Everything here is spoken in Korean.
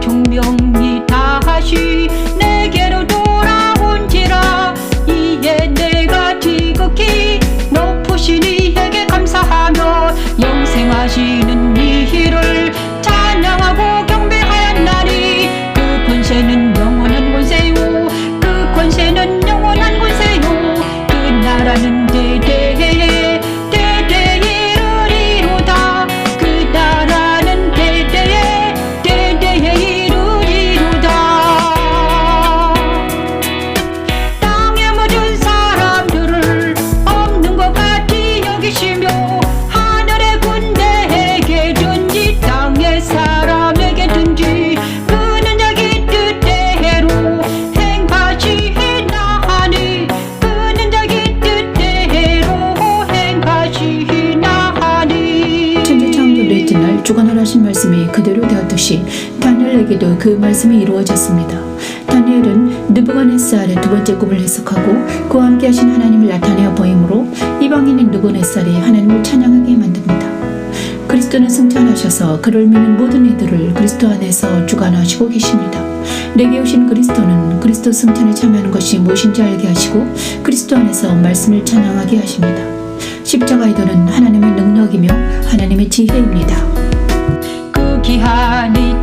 중병이 다시 내게로 돌아온지라. 이에 내가 지극히 높으신 이에게 감사하며 영생하시는 이를 찬양하고 경배하였나니. 그 권세는 영원한 권세요. 그 권세는 영원한 권세요. 그 나라는 대대 하신 말씀이 그대로 되었듯이 다니엘에게도 그 말씀이 이루어졌습니다. 다니엘은 느부갓네살의 두 번째 꿈을 해석하고 그와 함께 하신 하나님을 나타내어 보임으로 이방인인 느부갓네살이 하나님을 찬양하게 만듭니다. 그리스도는 승천하셔서 그를 믿는 모든 이들을 그리스도 안에서 주관하시고 계십니다. 내게 오신 그리스도는 그리스도 승천에 참여하는 것이 무엇인지 알게 하시고 그리스도 안에서 말씀을 찬양하게 하십니다. 십자가의 도는 하나님의 능력이며 하나님의 지혜입니다. 그 귀한 이